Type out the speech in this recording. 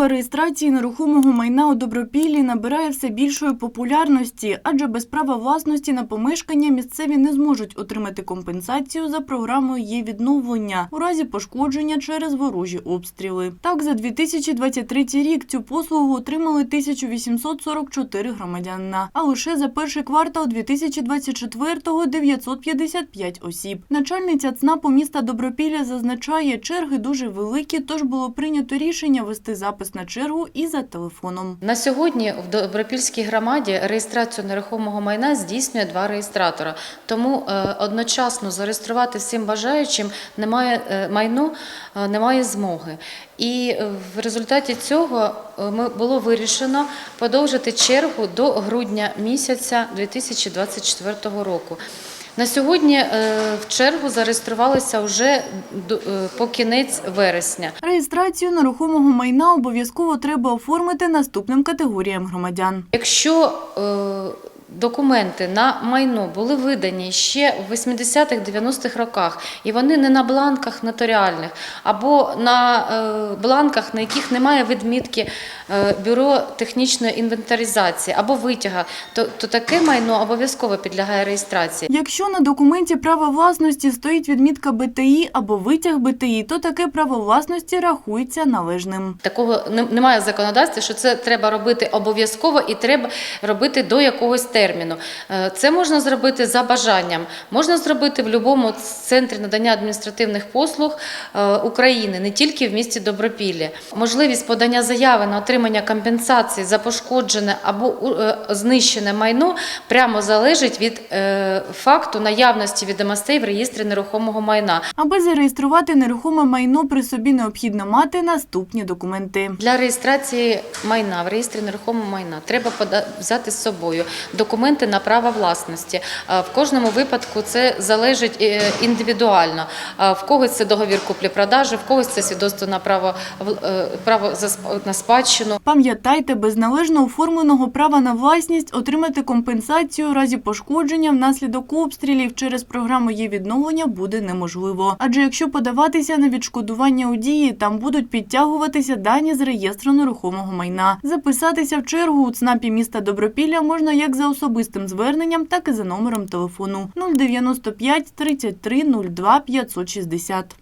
Послуга реєстрації нерухомого майна у Добропіллі набирає все більшої популярності, адже без права власності на помешкання місцеві не зможуть отримати компенсацію за програмою її відновлення у разі пошкодження через ворожі обстріли. Так, за 2023 рік цю послугу отримали 1844 громадянина, а лише за перший квартал 2024-го – 955 осіб. Начальниця ЦНАПу міста Добропілля зазначає, черги дуже великі, тож було прийнято рішення вести запис на чергу і за телефоном. На сьогодні в Добропільській громаді реєстрацію нерухомого майна здійснює два реєстратора. Тому е, одночасно зареєструвати всім бажаючим немає е, майно, е, немає змоги. І в результаті цього ми було вирішено подовжити чергу до грудня місяця 2024 року. На сьогодні е, в чергу зареєструвалися вже е, по кінець вересня. Реєстрацію нерухомого майна обов'язково треба оформити наступним категоріям громадян. Якщо е, документи на майно були видані ще в 80-х, 90-х роках, і вони не на бланках нотаріальних, або на е, бланках, на яких немає відмітки е, бюро технічної інвентаризації, або витяга, то, то таке майно обов'язково підлягає реєстрації. Якщо на документі права власності стоїть відмітка БТІ або витяг БТІ, то таке право власності рахується належним. Такого немає в законодавстві, що це треба робити обов'язково і треба робити до якогось терміну. Е, Це можна зробити за бажанням. Можна зробити в будь-якому центрі надання адміністративних послуг е, України, не тільки в місті Добропіллі. Можливість подання заяви на отримання компенсації за пошкоджене або е, знищене майно прямо залежить від факту наявності відомостей в реєстрі нерухомого майна. Аби зареєструвати нерухоме майно, при собі необхідно мати наступні документи. Для реєстрації майна в реєстрі нерухомого майна треба взяти з собою документи на право власності. В кожному випадку це залежить е, індивідуально. В когось це договір куплі-продажі, в когось це свідоцтво на право в- е, право на спадщину. Пам'ятайте, без належно оформленого права на власність отримати компенсацію у разі пошкодження внаслідок обстрілів через програму її відновлення буде неможливо. Адже якщо подаватися на відшкодування у дії, там будуть підтягуватися дані з реєстру нерухомого майна. Записатися в чергу у ЦНАПі міста Добропілля можна як за особистим зверненням, так і за номером телефону 095 33 02 560.